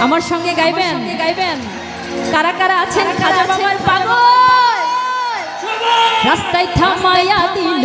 আমার সঙ্গে গাইবেন? গাইবেন। কারা কারা আছেন? খাজা বাবার পাগল। রাস্তায় থামায়া দিল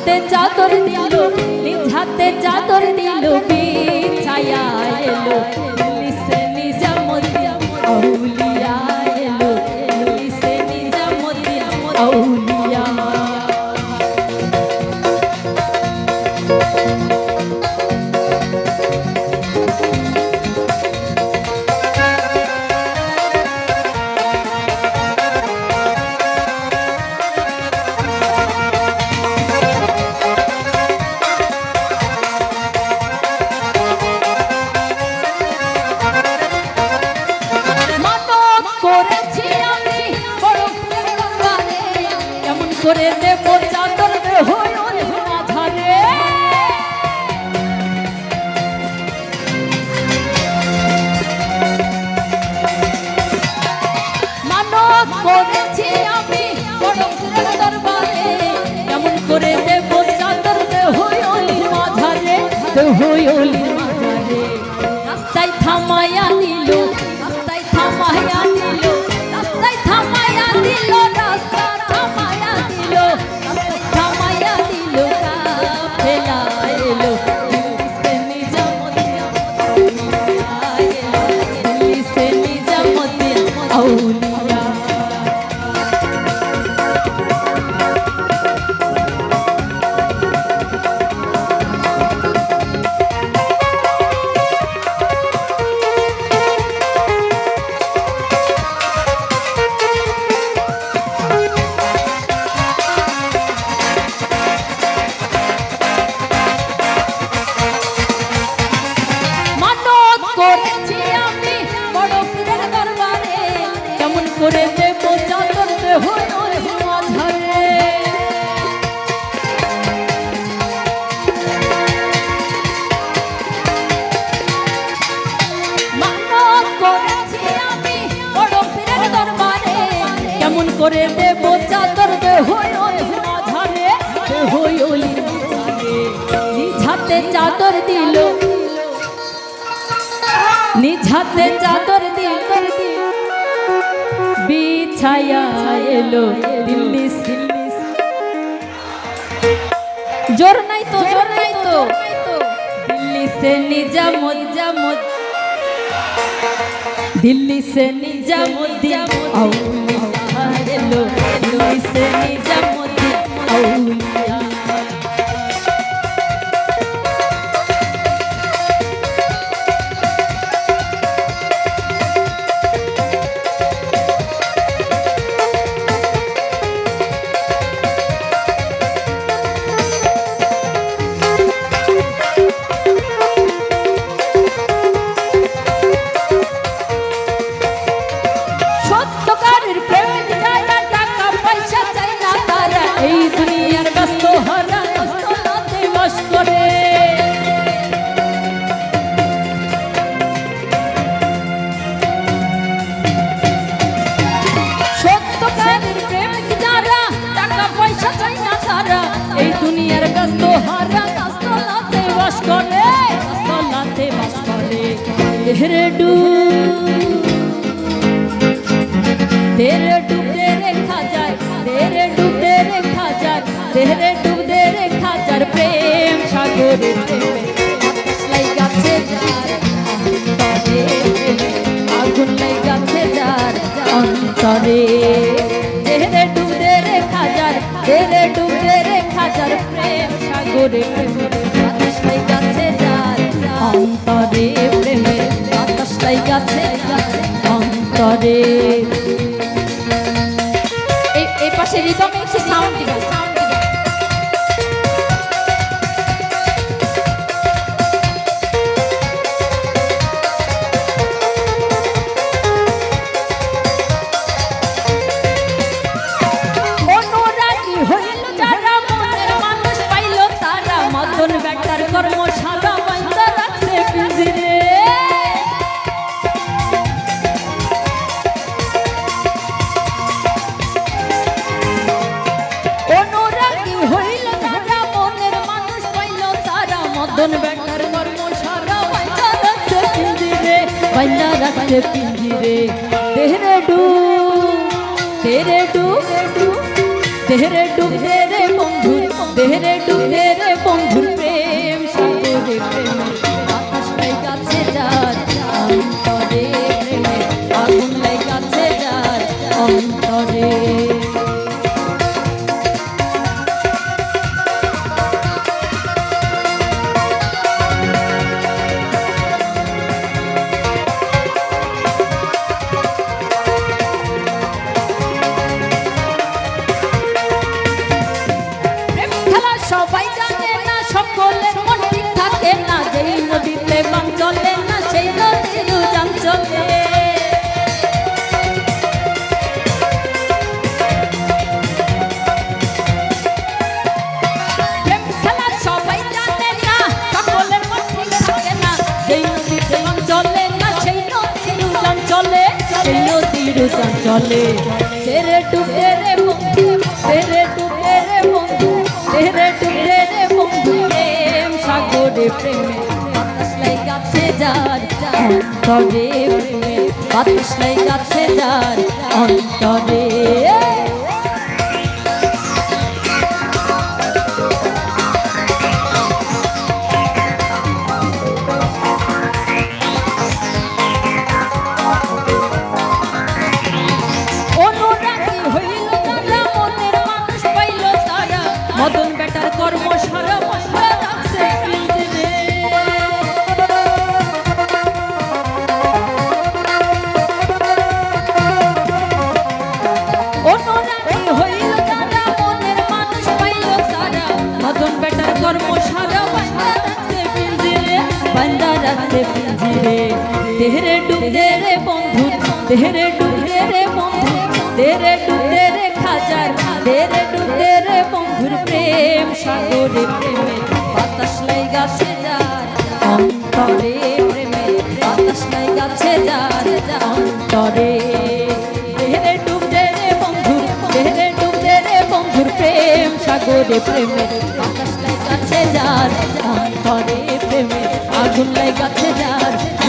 হাতে চাদর দিল নিজ হাতে চাদর দিল বিছায়া এলো? করে দেব চাঁদ করে দেব চাদর দেহ নিঝাতে চাদর দিল। নিঝাতে চাদর দিল। বিছায়া এলো দিল্লি জোর নাই তো, জোর নাই তো। দিল্লি সে নিজামত জামত दिल्ली से निजामुद्दीन आओ ভালো লইছে নিজাম পেরডু তেরে ডুবে রেখা যায় তেরে ডুবে রেখা যায় তেরে ডুবে রেখা যার প্রেম সাগরে লাই গাছে যার অন্তরে আগুন লাই গাছে যার অন্তরে তেরে ডুবে রেখা যার প্রেম রিদমে একটু সাউন্ড দিবা সাউন্ড দিবা তারা ব্যাংকার কর্ম সারা বাইনা রাখছে পিঞ্জিরে বান্ধা রাখছে পিঞ্জিরে। তেরে ডু তেরে ডু তেরে ডু রে বন্ধু তেরে ডু বন্ধুর প্রেম নদীর চলে। তেরে ডুবে রে বন্ধু তেরে ডুবে রে বন্ধু তেরে ডুবে রে বন্ধু প্রেম সাগরে প্রেমে। বাতাস লাগাছে যার অন্তরে প্রেমে। বাতাস লাই কাছে যার অন্তরে। বন্ধা রাখছে পিঞ্জরে। তেরে ডুবে রে বন্ধু তেরে ডুবে রে বন্ধু তেরে ডুবে রে খাজার তেরে ডুবে রে বন্ধুর প্রেম, সাগরে প্রেমে বাতাস লাগাছে যার, অন্তরে প্রেমে বাতাস লাগাছে যার, অন্তরে। তেরে ডুবে রে বন্ধুর তেরে ডুবে রে বন্ধুর প্রেম, সাগরে প্রেমে বাতাস গেছে যার করে প্রেমে আগুন লেগেছে যার।